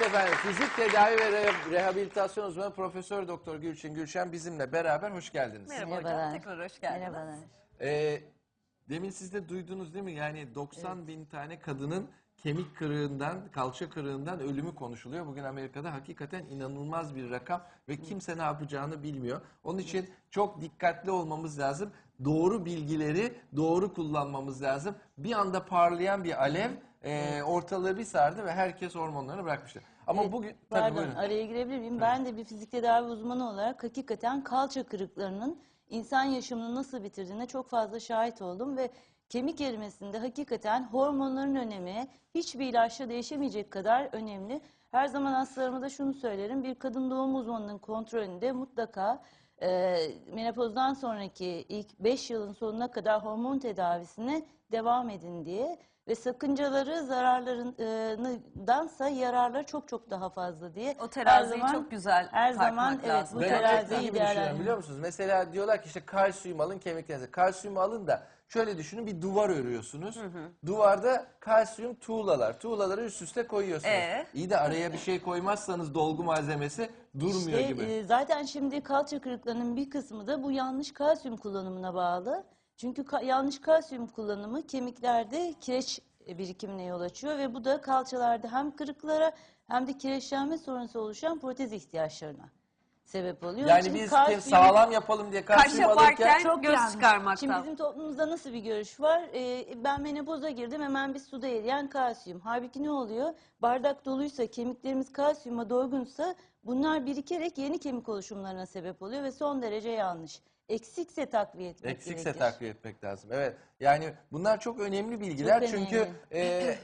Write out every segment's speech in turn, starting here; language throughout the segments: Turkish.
Evet efendim fizik tedavi ve re- rehabilitasyon uzmanı Profesör Doktor Gülçin Gülşen bizimle beraber hoş geldiniz. Merhaba Merhabalar. hocam, tekrar hoş geldiniz. Merhabalar. Ee, demin siz de duydunuz değil mi? Yani 90 bin tane kadının kemik kırığından, kalça kırığından ölümü konuşuluyor. Bugün Amerika'da hakikaten inanılmaz bir rakam ve kimse ne yapacağını bilmiyor. Onun için çok dikkatli olmamız lazım. Doğru bilgileri doğru kullanmamız lazım. Bir anda parlayan bir alev e, ortalığı bir sardı ve herkes hormonlarını bırakmıştı. Ama Evet, bugün tabii Pardon buyurun. araya girebilir miyim? Ben de bir fizik tedavi uzmanı olarak hakikaten kalça kırıklarının insan yaşamını nasıl bitirdiğine çok fazla şahit oldum ve kemik erimesinde hakikaten hormonların önemi hiçbir ilaçla değişemeyecek kadar önemli. Her zaman hastalarıma da şunu söylerim. Bir kadın doğum uzmanının kontrolünde mutlaka e, menopozdan sonraki ilk 5 yılın sonuna kadar hormon tedavisine devam edin diye ve sakıncaları zararlarındansa yararları çok çok daha fazla diye. O teraziyi Her zaman- çok güzel Her zaman evet lazım. bu Ben teraziyi değerlendirin. biliyor musunuz? Mesela diyorlar ki işte kalsiyum alın kemiklerinize. Kalsiyumu alın da şöyle düşünün bir duvar örüyorsunuz. Duvarda kalsiyum tuğlalar. Tuğlaları üst üste koyuyorsunuz. Ee? İyi de araya bir şey koymazsanız dolgu malzemesi durmuyor İşte, gibi. e, zaten şimdi kalça kırıklarının bir kısmı da bu yanlış kalsiyum kullanımına bağlı. Çünkü ka- yanlış kalsiyum kullanımı kemiklerde kireç e, birikimine yol açıyor ve bu da kalçalarda hem kırıklara hem de kireçlenme sonrası oluşan protez ihtiyaçlarına sebep oluyor. yani Şimdi biz kalsiyum- sağlam yapalım diye Kaş kalsiyum yaparken alırken Çok göz yanlış. çıkarmaktan. Şimdi bizim toplumumuzda nasıl bir görüş var? Ee, ben menopoza girdim hemen bir suda eriyen kalsiyum. Halbuki ne oluyor? Bardak doluysa, kemiklerimiz kalsiyuma doygunsa bunlar birikerek yeni kemik oluşumlarına sebep oluyor ve son derece yanlış. Eksikse takviye etmek eksikse gerekir. takviye etmek lazım. Evet. Yani bunlar çok önemli bilgiler Çok çünkü önemli. e,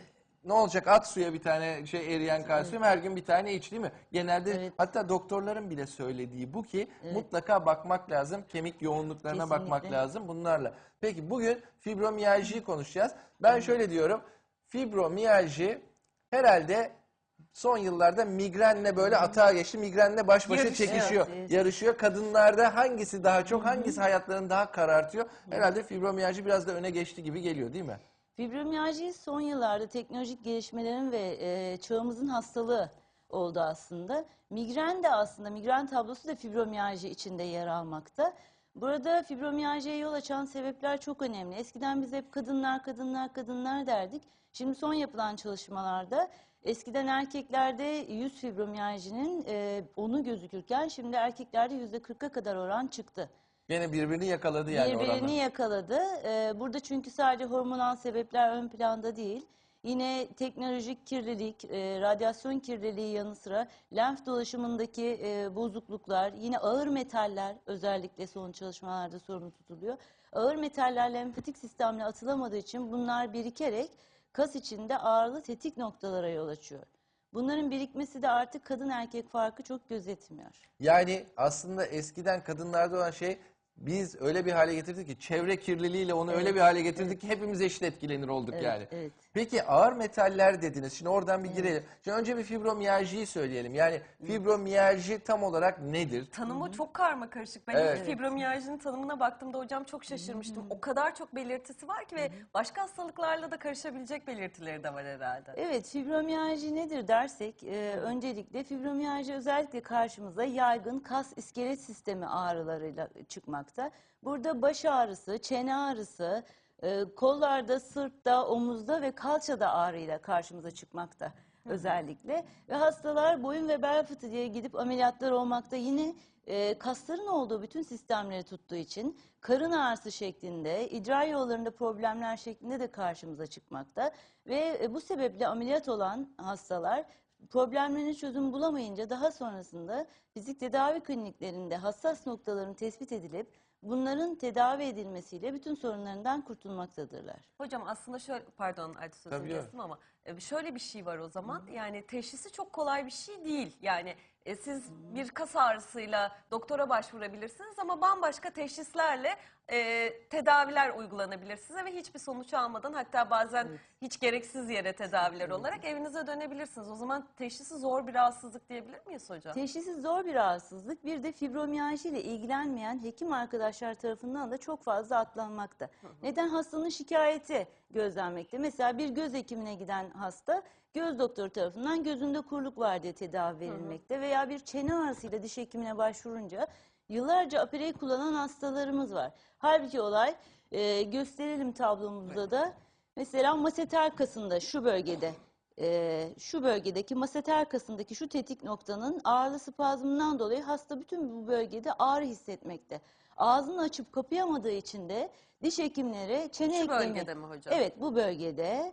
ne olacak at suya bir tane şey eriyen kalsiyum her gün bir tane iç değil mi? Genelde Evet. hatta doktorların bile söylediği bu ki mutlaka bakmak lazım. Kemik yoğunluklarına bakmak Kesinlikle. lazım bunlarla. Peki bugün fibromiyaljiyi konuşacağız. Ben şöyle diyorum. Fibromiyalji herhalde son yıllarda migrenle böyle atağa geçti. Migrenle baş başa Yarışıyor. çekişiyor. Evet. Yarışıyor. Kadınlarda hangisi daha çok, hangisi hayatlarını daha karartıyor? Herhalde fibromiyalji biraz da öne geçti gibi geliyor değil mi? Fibromiyalji son yıllarda teknolojik gelişmelerin ve e, çağımızın hastalığı oldu aslında. Migren de aslında migren tablosu da fibromiyalji içinde yer almakta. Burada fibromiyaljiye yol açan sebepler çok önemli. Eskiden biz hep kadınlar, kadınlar, kadınlar derdik. Şimdi son yapılan çalışmalarda eskiden erkeklerde yüz fibromiyajinin e, onu gözükürken şimdi erkeklerde yüzde 40'a kadar oran çıktı. Gene birbirini yakaladı yani Birbirini oranla. yakaladı. Ee, burada çünkü sadece hormonal sebepler ön planda değil. Yine teknolojik kirlilik, e, radyasyon kirliliği yanı sıra lenf dolaşımındaki e, bozukluklar, yine ağır metaller özellikle son çalışmalarda sorumlu tutuluyor. Ağır metaller lenfatik sistemle atılamadığı için bunlar birikerek kas içinde ağırlı tetik noktalara yol açıyor. Bunların birikmesi de artık kadın erkek farkı çok gözetmiyor. Yani aslında eskiden kadınlarda olan şey biz öyle bir hale getirdik ki çevre kirliliğiyle onu öyle bir hale getirdik ki hepimiz eşit etkilenir olduk Evet, yani. evet. Peki ağır metaller dediniz. Şimdi oradan bir girelim. Şimdi önce bir fibromiyaljiyi söyleyelim. Yani fibromiyalji tam olarak nedir? Tanımı çok karma karışık. Ben Evet. ilk tanımına baktığımda hocam çok şaşırmıştım. O kadar çok belirtisi var ki ve başka hastalıklarla da karışabilecek belirtileri de var herhalde. Evet, fibromiyalji nedir dersek, e, öncelikle fibromiyalji özellikle karşımıza yaygın kas iskelet sistemi ağrılarıyla çıkmakta. Burada baş ağrısı, çene ağrısı, e, kollarda, sırtta, omuzda ve kalçada ağrıyla karşımıza çıkmakta özellikle. Ve hastalar boyun ve bel fıtığı diye gidip ameliyatlar olmakta yine e, kasların olduğu bütün sistemleri tuttuğu için karın ağrısı şeklinde, idrar yollarında problemler şeklinde de karşımıza çıkmakta. Ve e, bu sebeple ameliyat olan hastalar problemlerine çözüm bulamayınca daha sonrasında fizik tedavi kliniklerinde hassas noktaların tespit edilip bunların tedavi edilmesiyle bütün sorunlarından kurtulmaktadırlar. Hocam aslında şöyle pardon Aytu sözünü Tabii, kestim ama e, şöyle bir şey var o zaman. Yani teşhisi çok kolay bir şey değil. Yani e, siz bir kas ağrısıyla doktora başvurabilirsiniz ama bambaşka teşhislerle e, tedaviler uygulanabilir size ve hiçbir sonuç almadan hatta bazen hiç gereksiz yere tedaviler olarak evinize dönebilirsiniz. O zaman teşhisi zor bir rahatsızlık diyebilir miyiz hocam? Teşhisi zor bir rahatsızlık. Bir de fibromiyalji ile ilgilenmeyen hekim arkadaşlar tarafından da çok fazla atlanmakta. Neden hastanın şikayeti gözlenmekte? Mesela bir göz hekimine giden hasta göz doktoru tarafından gözünde kuruluk var diye tedavi verilmekte veya bir çene ağrısıyla diş hekimine başvurunca yıllarca apireyi kullanan hastalarımız var. Halbuki olay e, gösterelim tablomuzda da mesela maseter kasında şu bölgede e, şu bölgedeki maseter kasındaki şu tetik noktanın ağrılı spazmından dolayı hasta bütün bu bölgede ağrı hissetmekte. Ağzını açıp kapayamadığı için de diş hekimleri çene Şu eklemi bölgede mi hocam? Evet bu bölgede.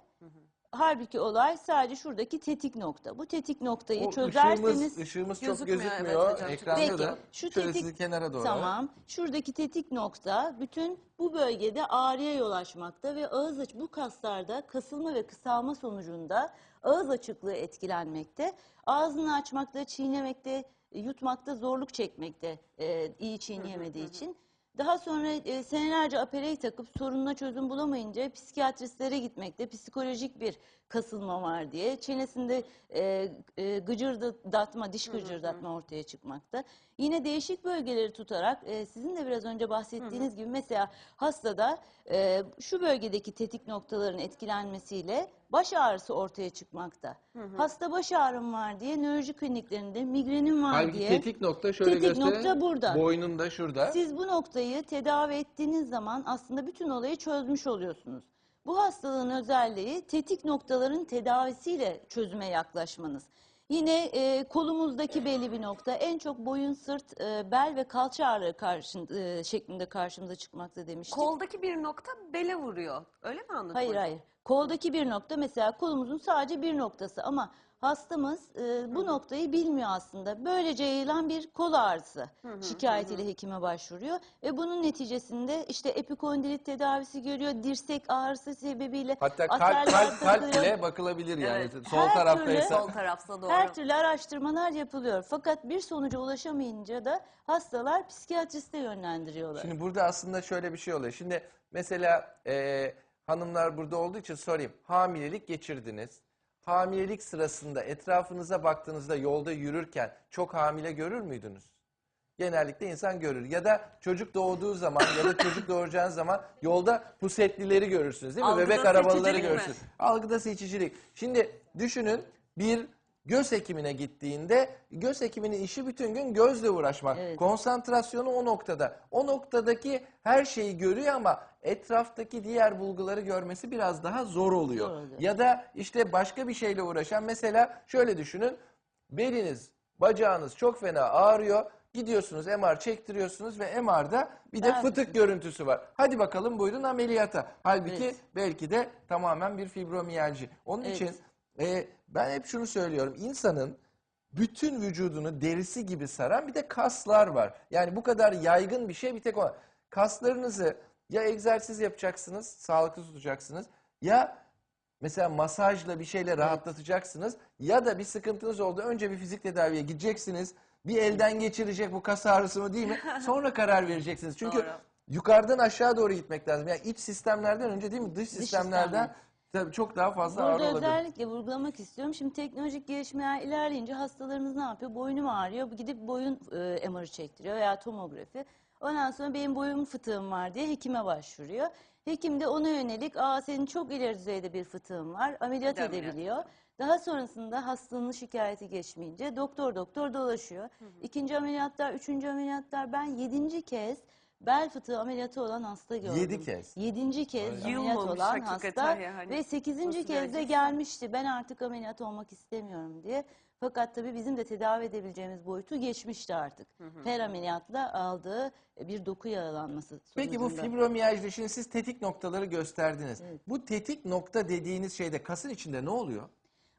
Halbuki olay sadece şuradaki tetik nokta. Bu tetik noktayı O çözerseniz ışığımız, ışığımız çok Gözükmüyor, evet hocam. ekranda Peki, da. şu Şöyle tetik- sizi kenara doğru. Tamam. Şuradaki tetik nokta bütün bu bölgede ağrıya yol açmakta ve ağız aç bu kaslarda kasılma ve kısalma sonucunda ağız açıklığı etkilenmekte. Ağzını açmakta, çiğnemekte, yutmakta zorluk çekmekte e, iyi çiğneyemediği için. Daha sonra e, senelerce aperey takıp sorununa çözüm bulamayınca psikiyatristlere gitmekte psikolojik bir kasılma var diye çenesinde e, e, gıcırdatma, diş gıcırdatma ortaya çıkmakta. Yine değişik bölgeleri tutarak e, sizin de biraz önce bahsettiğiniz gibi mesela hastada e, şu bölgedeki tetik noktaların etkilenmesiyle baş ağrısı ortaya çıkmakta. Hasta baş ağrım var diye nöroloji kliniklerinde migrenim var Halbuki diye. tetik nokta şöyle Tetik gösterelim. nokta burada. Boynunda şurada. Siz bu noktayı tedavi ettiğiniz zaman aslında bütün olayı çözmüş oluyorsunuz. Bu hastalığın özelliği tetik noktaların tedavisiyle çözüme yaklaşmanız. Yine e, kolumuzdaki belli bir nokta en çok boyun, sırt, e, bel ve kalça ağrıları karşın, e, şeklinde karşımıza çıkmakta demiştik. Koldaki bir nokta bele vuruyor. Öyle mi anladım? Hayır hayır. Koldaki bir nokta mesela kolumuzun sadece bir noktası ama hastamız e, bu noktayı bilmiyor aslında. Böylece yayılan bir kol ağrısı şikayetiyle hekime başvuruyor ve bunun neticesinde işte epikondilit tedavisi görüyor. Dirsek ağrısı sebebiyle Hatta kalp, kalp, kalp bile bakılabilir yani. Evet. Sol Her taraftaysa. Sol tarafta doğru. Her türlü araştırmalar yapılıyor. Fakat bir sonuca ulaşamayınca da hastalar psikiyatriste yönlendiriyorlar. Şimdi burada aslında şöyle bir şey oluyor. Şimdi mesela e, hanımlar burada olduğu için sorayım. Hamilelik geçirdiniz. Hamilelik sırasında etrafınıza baktığınızda yolda yürürken çok hamile görür müydünüz? Genellikle insan görür. Ya da çocuk doğduğu zaman ya da çocuk doğuracağınız zaman yolda pusetlileri görürsünüz değil mi? Algıda Bebek arabaları seçicilik mi? görürsünüz. Algıda seçicilik. Şimdi düşünün bir göz hekimine gittiğinde göz hekiminin işi bütün gün gözle uğraşmak. Evet. Konsantrasyonu o noktada. O noktadaki her şeyi görüyor ama etraftaki diğer bulguları görmesi biraz daha zor oluyor. Oluyor. Ya da işte başka bir şeyle uğraşan mesela şöyle düşünün. Beliniz, bacağınız çok fena ağrıyor. Gidiyorsunuz MR çektiriyorsunuz ve MR'da bir de Evet. fıtık görüntüsü var. Hadi bakalım buyurun ameliyata. Halbuki Evet. belki de tamamen bir fibromiyalji. Onun Evet. için e, ben hep şunu söylüyorum. İnsanın bütün vücudunu derisi gibi saran bir de kaslar var. Yani bu kadar yaygın bir şey bir tek o. Kaslarınızı ya egzersiz yapacaksınız, sağlıklı tutacaksınız ya mesela masajla bir şeyle rahatlatacaksınız ya da bir sıkıntınız oldu. Önce bir fizik tedaviye gideceksiniz. Bir elden geçirecek bu kas ağrısı mı değil mi? Sonra karar vereceksiniz. Çünkü Doğru. yukarıdan aşağı doğru gitmek lazım. Yani iç sistemlerden önce değil mi? Dış, sistemlerden sistemler. Tabii çok daha fazla Burada ağrı olabilir. özellikle vurgulamak istiyorum. Şimdi teknolojik gelişmeler ilerleyince hastalarımız ne yapıyor? Boynum ağrıyor. Gidip boyun e, MR'ı çektiriyor veya tomografi. Ondan sonra benim boyun fıtığım var diye hekime başvuruyor. Hekim de ona yönelik aa senin çok ileri düzeyde bir fıtığın var. Ameliyat Bir de ameliyat edebiliyor. Daha sonrasında hastalığının şikayeti geçmeyince doktor doktor dolaşıyor. İkinci ameliyatlar, üçüncü ameliyatlar ben yedinci kez bel fıtığı ameliyatı olan hasta gördüm. Yedi kez. Yedinci kez Vay. ameliyat Yılmamış olan hakikaten hasta yani. ve sekizinci Nasıl kez de gelmişti. Ben artık ameliyat olmak istemiyorum diye. Fakat tabii bizim de tedavi edebileceğimiz boyutu geçmişti artık. Her ameliyatla aldığı bir doku yaralanması Peki bu sonucunda. fibromiyajda şimdi siz tetik noktaları gösterdiniz. Bu tetik nokta dediğiniz şeyde kasın içinde ne oluyor?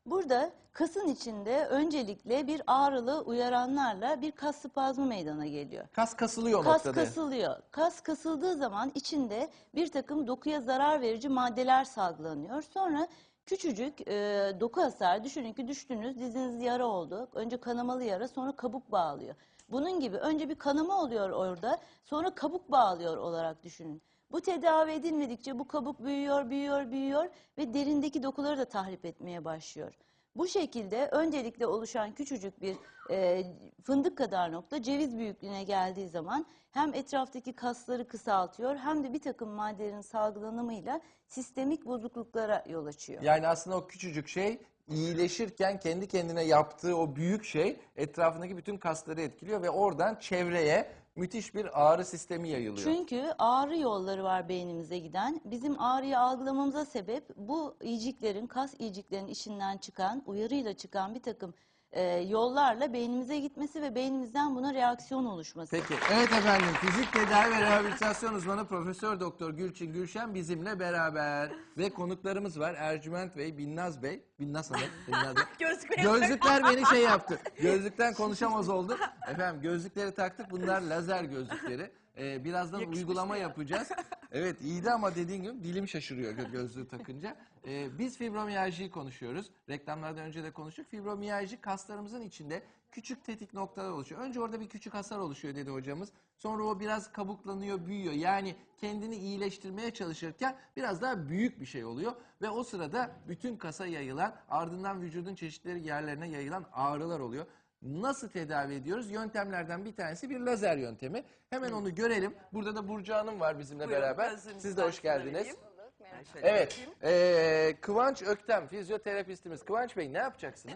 Burada kasın içinde öncelikle bir ağrılı uyaranlarla bir kas spazmı meydana geliyor. Kas kasılıyor o Kas noktada. kasılıyor. Kas kasıldığı zaman içinde bir takım dokuya zarar verici maddeler salgılanıyor. Sonra küçücük e, doku hasarı düşünün ki düştünüz diziniz yara oldu. Önce kanamalı yara sonra kabuk bağlıyor. Bunun gibi önce bir kanama oluyor orada sonra kabuk bağlıyor olarak düşünün. Bu tedavi edilmedikçe bu kabuk büyüyor, büyüyor, büyüyor ve derindeki dokuları da tahrip etmeye başlıyor. Bu şekilde öncelikle oluşan küçücük bir e, fındık kadar nokta ceviz büyüklüğüne geldiği zaman hem etraftaki kasları kısaltıyor hem de bir takım maddelerin salgılanımıyla sistemik bozukluklara yol açıyor. Yani aslında o küçücük şey iyileşirken kendi kendine yaptığı o büyük şey etrafındaki bütün kasları etkiliyor ve oradan çevreye müthiş bir ağrı sistemi yayılıyor. Çünkü ağrı yolları var beynimize giden. Bizim ağrıyı algılamamıza sebep bu iyiciklerin, kas iyiciklerin içinden çıkan, uyarıyla çıkan bir takım e, yollarla beynimize gitmesi ve beynimizden buna reaksiyon oluşması. Peki. Evet efendim. Fizik tedavi ve rehabilitasyon uzmanı Profesör Doktor Gülçin Gülşen bizimle beraber. Ve konuklarımız var. Ercüment Bey, Binnaz Bey. Binnaz Hanım. Binnaz Bey. Gözlükleri Gözlükler beni şey yaptı. Gözlükten konuşamaz oldum. Efendim gözlükleri taktık. Bunlar lazer gözlükleri. Ee, birazdan uygulama yapacağız. Evet iyiydi ama dediğin gibi dilim şaşırıyor gö- gözlüğü takınca. Ee, biz fibromiyaljiyi konuşuyoruz. Reklamlardan önce de konuştuk. Fibromiyalji kaslarımızın içinde küçük tetik noktalar oluşuyor. Önce orada bir küçük hasar oluşuyor dedi hocamız. Sonra o biraz kabuklanıyor, büyüyor. Yani kendini iyileştirmeye çalışırken biraz daha büyük bir şey oluyor. Ve o sırada bütün kasa yayılan, ardından vücudun çeşitleri yerlerine yayılan ağrılar oluyor. Nasıl tedavi ediyoruz? Yöntemlerden bir tanesi bir lazer yöntemi. Hemen onu görelim. Burada da Burcu Hanım var bizimle Buyurun, beraber. Siz de hoş geldiniz. vereyim. Ben şöyle Evet. bakayım. Ee, Kıvanç Öktem, fizyoterapistimiz. Kıvanç Bey ne yapacaksınız?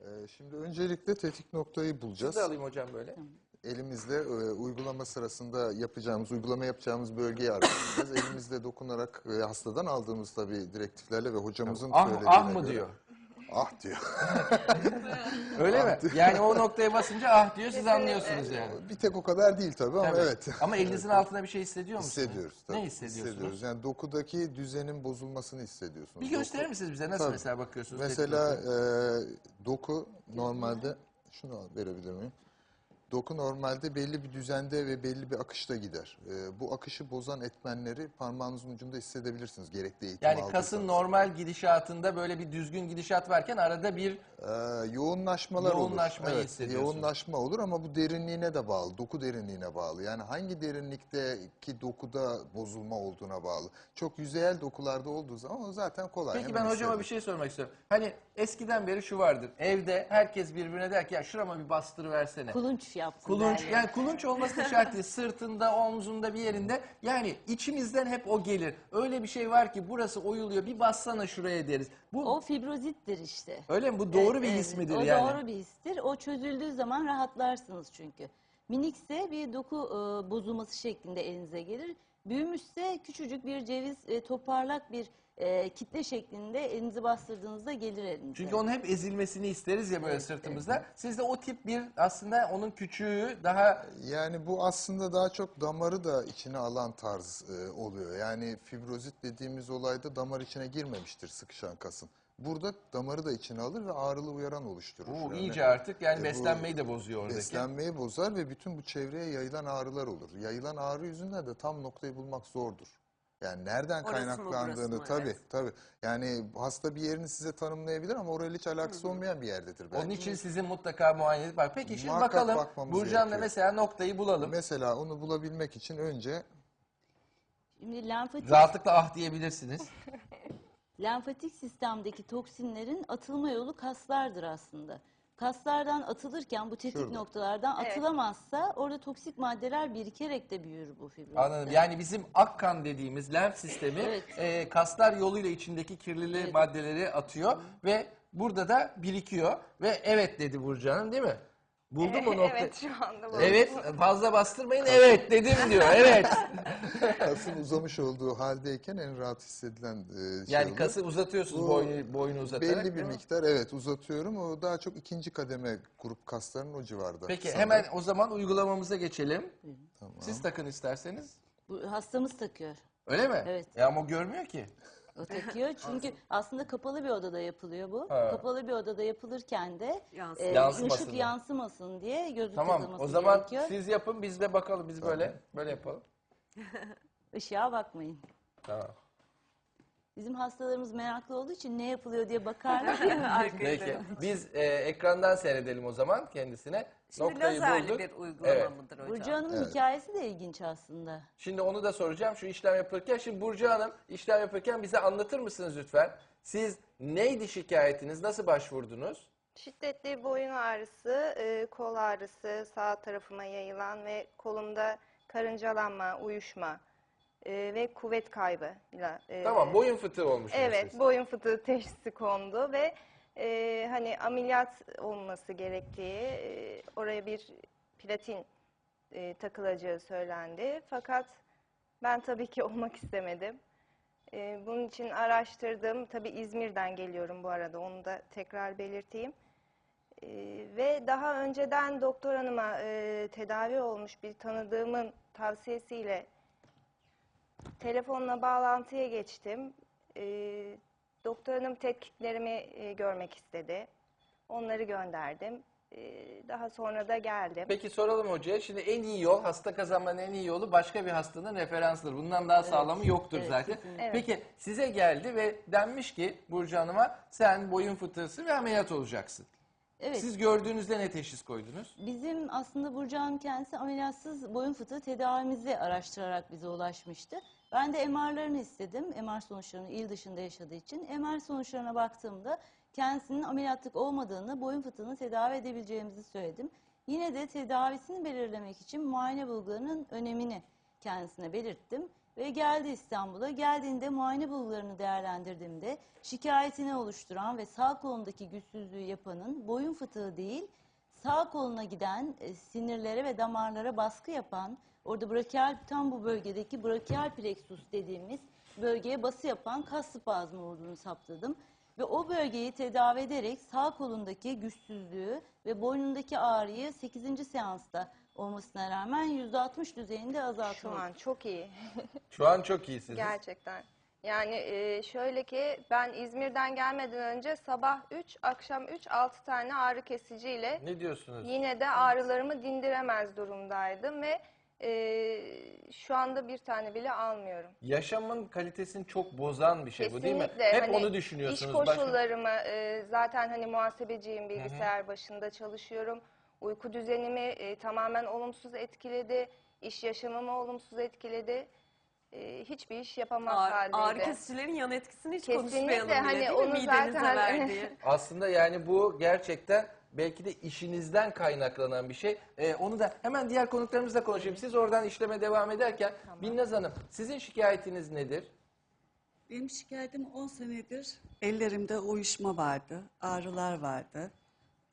Ee, Şimdi öncelikle tetik noktayı Siz bulacağız. de alayım hocam böyle. Elimizle e, uygulama sırasında yapacağımız, uygulama yapacağımız bölgeyi arayacağız. Elimizle dokunarak e, hastadan aldığımız tabii direktiflerle ve hocamızın Ah, söylediğine ah mı göre- diyor? Ah diyor. Öyle mi? Yani o noktaya basınca ah diyor siz anlıyorsunuz yani. bir tek o kadar değil tabii ama Tabii. evet. Ama elinizin altında bir şey hissediyor musunuz? Hissediyoruz tabii. Ne hissediyorsunuz? Hissediyoruz. Yani dokudaki düzenin bozulmasını hissediyorsunuz. Bir gösterir Doku- misiniz bize? Nasıl Tabii. mesela bakıyorsunuz? Mesela e, doku normalde şunu verebilir miyim? Doku normalde belli bir düzende ve belli bir akışta gider. E, bu akışı bozan etmenleri parmağınızın ucunda hissedebilirsiniz gerekli eğitim yani kasın aldıysanız. normal gidişatında böyle bir düzgün gidişat varken arada bir Ee, yoğunlaşmalar Yoğunlaşmayı olur. Evet, hissediyorsunuz. yoğunlaşma olur ama bu derinliğine de bağlı, doku derinliğine bağlı. Yani hangi derinlikteki dokuda bozulma olduğuna bağlı. Çok yüzeyel dokularda olduğu zaman o zaten kolay. Peki ben hocama bir şey sormak istiyorum. Hani eskiden beri şu vardır. Evde herkes birbirine der ki ya şurama bir bastırı versene. Kulunç yapsın Kulunç derler. yani kulunç olması şart değil. Sırtında, omzunda bir yerinde. Yani içimizden hep o gelir. Öyle bir şey var ki burası oyuluyor. Bir bassana şuraya deriz. Bu O fibrozittir işte. öyle mi? Bu doğru bir Evet, his midir o yani? doğru bir histir. O çözüldüğü zaman rahatlarsınız çünkü. Minikse bir doku e, bozulması şeklinde elinize gelir. Büyümüşse küçücük bir ceviz e, toparlak bir e, kitle şeklinde elinizi bastırdığınızda gelir elinize. Çünkü onun hep ezilmesini isteriz ya böyle sırtımızda. Sizde o tip bir aslında onun küçüğü daha Yani bu aslında daha çok damarı da içine alan tarz e, oluyor. Yani fibrozit dediğimiz olayda damar içine girmemiştir sıkışan kasın. Burada damarı da içine alır ve ağrılı uyaran oluşturur. bu Yani- iyice artık yani E, bu beslenmeyi de bozuyor oradaki. Beslenmeyi bozar ve bütün bu çevreye yayılan ağrılar olur. Yayılan ağrı yüzünden de tam noktayı bulmak zordur. Yani nereden Orası mı, burası kaynaklandığını mı? tabii Evet. tabii. Yani hasta bir yerini size tanımlayabilir ama orayla hiç alakası olmayan bir yerdedir belki. Onun için sizin mutlaka muayeneniz var. Peki şimdi Muhakkak bakalım bakmamız Burcan'la gerekiyor. mesela noktayı bulalım. Mesela onu bulabilmek için önce Şimdi lenfatik, Rahatlıkla ah diyebilirsiniz. lenfatik sistemdeki toksinlerin atılma yolu kaslardır aslında. Kaslardan atılırken bu tetik Şurada. noktalardan Evet. atılamazsa orada toksik maddeler birikerek de büyür bu fibrozitler. Anladım. Yani bizim akkan dediğimiz lenf sistemi Evet. e, kaslar yoluyla içindeki kirlili Evet. maddeleri atıyor ve burada da birikiyor ve evet dedi Burcu Hanım değil mi? Buldu mu nokta? Evet şu anda bu. Evet fazla bastırmayın evet dedim diyor evet. kasın uzamış olduğu haldeyken en rahat hissedilen e, şey Yani olur. kası uzatıyorsunuz Bu boynu, boynu uzatarak. Belli bir değil mi? miktar evet uzatıyorum. O daha çok ikinci kademe grup kaslarının o civarda. Peki sanırım. hemen o zaman uygulamamıza geçelim. Tamam. Siz takın isterseniz. Bu hastamız takıyor. Öyle mi? Evet. Ya ama görmüyor ki. O takıyor çünkü aslında kapalı bir odada yapılıyor bu. Ha. Kapalı bir odada yapılırken de Yansın. e, Yansımasın ışık diye. yansımasın diye gözlük Tamam takılması o zaman gerekiyor. siz yapın biz de bakalım biz böyle böyle yapalım. Işığa bakmayın. Tamam. Bizim hastalarımız meraklı olduğu için ne yapılıyor diye bakarlar. ya. Peki biz e, ekrandan seyredelim o zaman kendisine. Şimdi Noktayı lazerli bulduk. bir uygulama Evet. mıdır hocam? Burcu Hanım'ın Evet. hikayesi de ilginç aslında. Şimdi onu da soracağım şu işlem yapılırken. Şimdi Burcu Hanım işlem yapırken bize anlatır mısınız lütfen? Siz neydi şikayetiniz? Nasıl başvurdunuz? Şiddetli boyun ağrısı, e, kol ağrısı, sağ tarafıma yayılan ve kolumda karıncalanma, uyuşma e, ve kuvvet kaybı. Tamam boyun fıtığı olmuş. Evet, boyun fıtığı teşhisi kondu ve e, hani ameliyat olması gerektiği, e, oraya bir platin e, takılacağı söylendi. Fakat ben tabii ki olmak istemedim. E, bunun için araştırdım. Tabii İzmir'den geliyorum bu arada, onu da tekrar belirteyim. E, ve daha önceden doktor hanıma e, tedavi olmuş bir tanıdığımın tavsiyesiyle telefonla bağlantıya geçtim. E, doktor hanım tetkiklerimi e, görmek istedi. Onları gönderdim. E, daha sonra da geldim. Peki soralım hocaya. Şimdi en iyi yol, hasta kazanmanın en iyi yolu başka bir hastanın referansıdır. Bundan daha sağlamı yoktur evet, zaten. kesinlikle. Evet. Peki size geldi ve denmiş ki Burcu Hanım'a sen boyun fıtığısı ve ameliyat olacaksın. Evet. Siz gördüğünüzde ne teşhis koydunuz? Bizim aslında Burcu Hanım kendisi ameliyatsız boyun fıtığı tedavimizi araştırarak bize ulaşmıştı. Ben de MR'larını istedim. MR sonuçlarını il dışında yaşadığı için. MR sonuçlarına baktığımda kendisinin ameliyatlık olmadığını, boyun fıtığını tedavi edebileceğimizi söyledim. Yine de tedavisini belirlemek için muayene bulgularının önemini kendisine belirttim. Ve geldi İstanbul'a. Geldiğinde muayene bulgularını değerlendirdiğimde şikayetini oluşturan ve sağ kolundaki güçsüzlüğü yapanın boyun fıtığı değil, sağ koluna giden e, sinirlere ve damarlara baskı yapan, orada brachial tam bu bölgedeki brachial plexus dediğimiz bölgeye bası yapan kas spazmı olduğunu saptadım. Ve o bölgeyi tedavi ederek sağ kolundaki güçsüzlüğü ve boynundaki ağrıyı 8. seansta olmasına rağmen %60 düzeyinde azaltmak. Şu an çok iyi. Şu an çok iyisiniz. Gerçekten. Yani e, şöyle ki ben İzmir'den gelmeden önce sabah 3, akşam 3, 6 tane ağrı kesiciyle Ne diyorsunuz? yine de ağrılarımı dindiremez durumdaydım ve e, şu anda bir tane bile almıyorum. Yaşamın kalitesini çok bozan bir şey bu değil mi? Hep Hani onu düşünüyorsunuz. İş Başka- koşullarımı e, zaten hani muhasebeciyim, bilgisayar başında çalışıyorum. Uyku düzenimi e, tamamen olumsuz etkiledi. İş yaşamımı olumsuz etkiledi. E, hiçbir iş yapamaz Ağrı, haldeydi. ağrı kesicilerin yan etkisini hiç Kesinlikle, konuşmayalım bile hani değil mi? onu Midenize zaten- verdiği. Aslında yani bu gerçekten belki de işinizden kaynaklanan bir şey. Ee, onu da hemen diğer konuklarımızla konuşayım. Siz oradan işleme devam ederken Binnaz Hanım sizin şikayetiniz nedir? Benim şikayetim 10 senedir ellerimde uyuşma vardı, ağrılar vardı.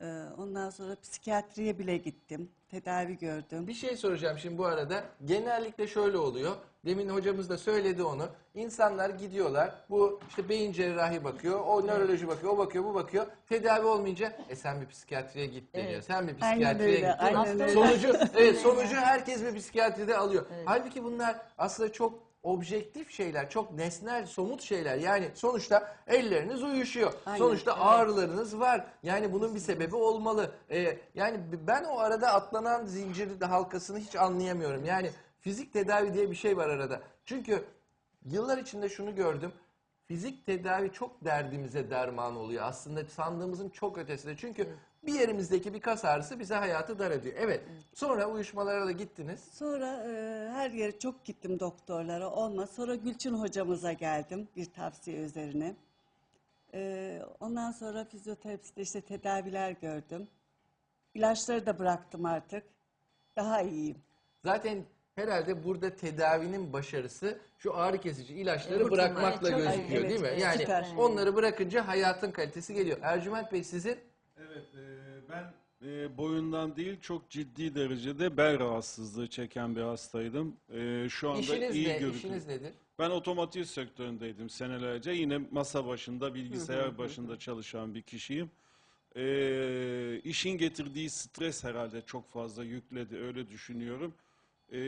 Ee, ondan sonra psikiyatriye bile gittim, tedavi gördüm. Bir şey soracağım şimdi bu arada. Genellikle şöyle oluyor. Demin hocamız da söyledi onu. İnsanlar gidiyorlar. Bu işte beyin cerrahi bakıyor, o nöroloji bakıyor, o bakıyor, bu bakıyor. Tedavi olmayınca e sen bir psikiyatriye git deniyor. Sen bir Aynen psikiyatriye öyle, git. öyle. Sonucu evet sonucu herkes bir psikiyatride alıyor. Halbuki bunlar aslında çok objektif şeyler, çok nesnel, somut şeyler. Yani sonuçta elleriniz uyuşuyor. Aynen, sonuçta evet. ağrılarınız var. Yani bunun bir sebebi olmalı. Ee, yani ben o arada atlanan zincir halkasını hiç anlayamıyorum. Yani fizik tedavi diye bir şey var arada. Çünkü yıllar içinde şunu gördüm. Fizik tedavi çok derdimize derman oluyor. Aslında sandığımızın çok ötesinde. Çünkü bir yerimizdeki bir kas ağrısı bize hayatı dar ediyor. Evet. Sonra uyuşmalara da gittiniz. Sonra e, her yere çok gittim doktorlara, olmaz. Sonra Gülçin hocamıza geldim bir tavsiye üzerine. Ee, ondan sonra fizyoterapiste işte tedaviler gördüm. İlaçları da bıraktım artık. Daha iyiyim. Zaten herhalde burada tedavinin başarısı şu ağrı kesici ilaçları Kurtulma. bırakmakla Evet, çok- gözüküyor evet, değil mi? evet, Yani süper. onları bırakınca hayatın kalitesi geliyor. Ercüment Bey sizin Evet, e, ben e, boyundan değil çok ciddi derecede bel rahatsızlığı çeken bir hastaydım. E, şu anda işiniz iyi ne? görünüyor. İşiniz nedir? Ben otomotiv sektöründeydim senelerce. Yine masa başında, bilgisayar başında çalışan bir kişiyim. E, işin getirdiği stres herhalde çok fazla yükledi, öyle düşünüyorum. E,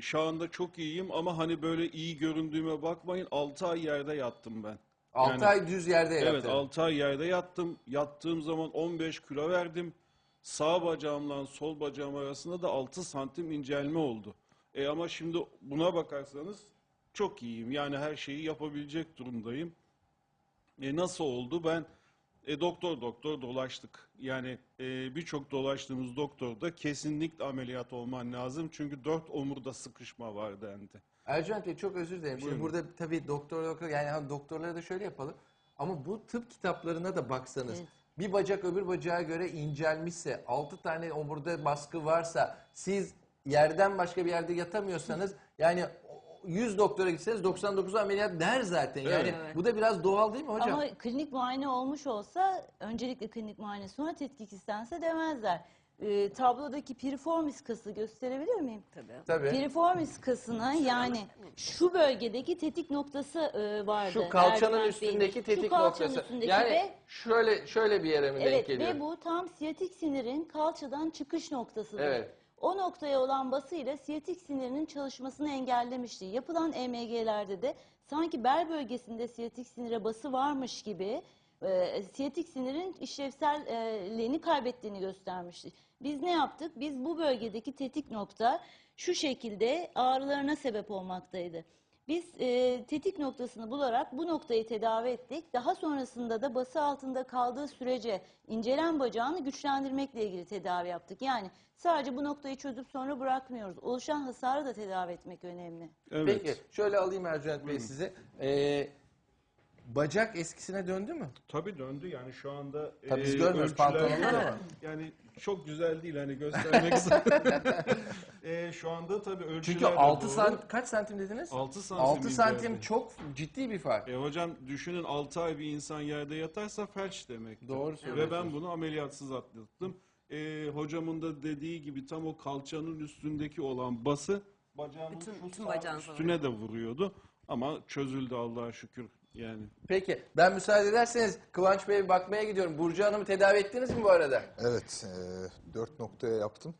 şu anda çok iyiyim ama hani böyle iyi göründüğüme bakmayın 6 ay yerde yattım ben. 6 Yani- ay düz yerde yattı. Evet 6 ay yerde yattım. Yattığım zaman 15 kilo verdim. Sağ bacağımla sol bacağım arasında da 6 santim incelme oldu. E ama şimdi buna bakarsanız çok iyiyim. Yani her şeyi yapabilecek durumdayım. E, nasıl oldu? Ben e, doktor doktor dolaştık. Yani e, birçok dolaştığımız doktorda kesinlikle ameliyat olman lazım. Çünkü dört omurda sıkışma var dendi. Ercüment Bey çok özür dilerim. Şimdi Buyurun. burada tabii doktor doktor yani hani doktorlara da şöyle yapalım. Ama bu tıp kitaplarına da baksanız Evet. bir bacak öbür bacağa göre incelmişse, 6 tane omurda baskı varsa, siz yerden başka bir yerde yatamıyorsanız yani 100 doktora gitseniz 99'u ameliyat der zaten. Yani Evet. bu da biraz doğal değil mi hocam? Ama klinik muayene olmuş olsa öncelikle klinik muayene sonra tetkik istense demezler. Ee, tablodaki piriformis kası gösterebilir miyim? Tabii. Tabii. Piriformis kasına yani şu bölgedeki tetik noktası e, vardı. Şu kalçanın Ercüment Bey'in. üstündeki Şu tetik kalçanın noktası. üstündeki Yani ve şöyle şöyle bir yere mi denk Evet geliyor? ve bu tam siyatik sinirin kalçadan çıkış noktasıdır. Evet. O noktaya olan basıyla siyatik sinirinin çalışmasını engellemişti. Yapılan EMG'lerde de sanki bel bölgesinde siyatik sinire bası varmış gibi e, siyatik sinirin işlevselliğini kaybettiğini göstermişti. Biz ne yaptık? Biz bu bölgedeki tetik nokta şu şekilde ağrılarına sebep olmaktaydı. Biz e, tetik noktasını bularak bu noktayı tedavi ettik. Daha sonrasında da bası altında kaldığı sürece incelen bacağını güçlendirmekle ilgili tedavi yaptık. Yani sadece bu noktayı çözüp sonra bırakmıyoruz. Oluşan hasarı da tedavi etmek önemli. Evet. Peki şöyle alayım Ercüment Bey sizi. Ee, bacak eskisine döndü mü? Tabii döndü yani şu anda Tabii biz e, görmüyoruz ölçüler- pantolonunu ama. Yani çok güzel değil hani göstermek e, Şu anda tabii ölçüler Çünkü de 6 doğru. santim kaç santim dediniz? 6 santim 6 santim inceldi. çok ciddi bir fark. E hocam düşünün 6 ay bir insan yerde yatarsa felç demek. Doğru Ve söylüyorsunuz. ben bunu ameliyatsız atlattım. E, hocamın da dediği gibi tam o kalçanın üstündeki olan bası bacağımın Bütün- şu bütün sağ bacağın üstüne de vuruyordu. Ama çözüldü Allah'a şükür yani. Peki ben müsaade ederseniz Kıvanç Bey'e bakmaya gidiyorum. Burcu Hanım'ı tedavi ettiniz mi bu arada? Evet, e, 4 noktaya yaptım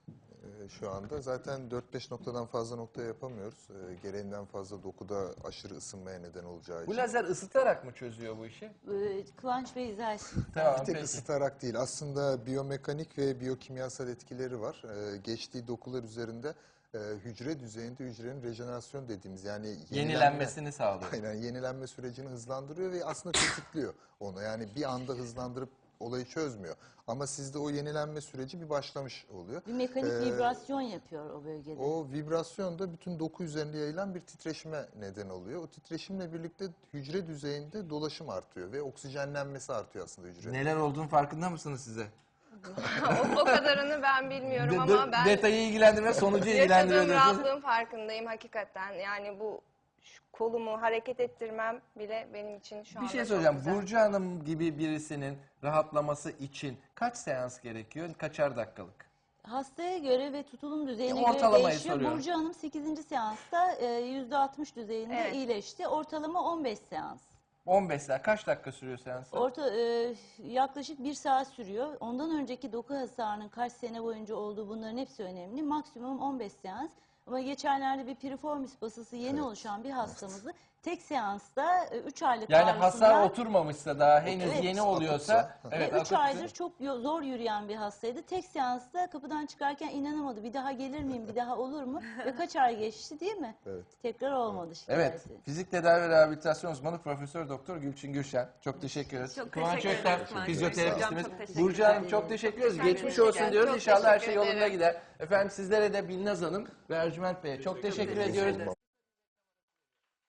e, şu anda. Zaten 4-5 noktadan fazla noktaya yapamıyoruz. E, gereğinden fazla dokuda aşırı ısınmaya neden olacağı için. Bu lazer ısıtarak mı çözüyor bu işi? Ee, Kıvanç Bey etsin. Tamam Bir tek peki. ısıtarak değil. Aslında biyomekanik ve biyokimyasal etkileri var. Ee, geçtiği dokular üzerinde e, hücre düzeyinde hücrenin rejenerasyon dediğimiz yani yenilenme, Yenilenmesini sağlıyor. aynen yenilenme sürecini hızlandırıyor ve aslında tetikliyor onu. Yani bir anda hızlandırıp olayı çözmüyor. Ama sizde o yenilenme süreci bir başlamış oluyor. Bir mekanik Ee, vibrasyon yapıyor o bölgede. O vibrasyon da bütün doku üzerinde yayılan bir titreşime neden oluyor. O titreşimle birlikte hücre düzeyinde dolaşım artıyor ve oksijenlenmesi artıyor aslında hücrenin. Neler olduğunu farkında mısınız size? O, o kadarını ben bilmiyorum De- ama ben detayı ilgilendirmez, sonucu ilgilendiriyor yaşadığım diyorsunuz. rahatlığın farkındayım hakikaten. Yani bu şu kolumu hareket ettirmem bile benim için şu Bir anda şey çok söyleyeceğim. güzel. Burcu Hanım gibi birisinin rahatlaması için kaç seans gerekiyor? Kaçar dakikalık? Hastaya göre ve tutulum düzeyine göre ortalamayı değişiyor. soruyorum. Burcu Hanım 8. seansta e, %60 düzeyinde Evet. iyileşti. Ortalama 15 seans. 15 saat. Kaç dakika sürüyor seans? Orta e, yaklaşık bir saat sürüyor. Ondan önceki doku hasarının kaç sene boyunca olduğu bunların hepsi önemli. Maksimum 15 seans. Ama geçenlerde bir piriformis basısı yeni oluşan bir hastamızı tek seansta 3 aylık Yani ağrısından hasar oturmamışsa daha henüz Evet. yeni oluyorsa evet ve 3 akut- aydır çok yo- zor yürüyen bir hastaydı. Tek seansta kapıdan çıkarken inanamadı. Bir daha gelir miyim, bir daha olur mu? Ve kaç ay geçti değil mi? Evet. Tekrar olmadı Evet. şikayeti. Fizik tedavi ve rehabilitasyon uzmanı Profesör Doktor Gülçin Gülşen. Çok teşekkür ederiz. Çok Kıvanç teşekkür Öktem, ederiz Kıvanç Bey. fizyoterapistimiz. Hocam çok teşekkür Burcu Hanım ederim. çok teşekkür ederiz. Geçmiş olsun diyoruz. Çok İnşallah her şey teşekkür yolunda ederim. gider. Efendim sizlere de Bilnaz Hanım ve Ercüment Bey'e çok teşekkür ediyoruz.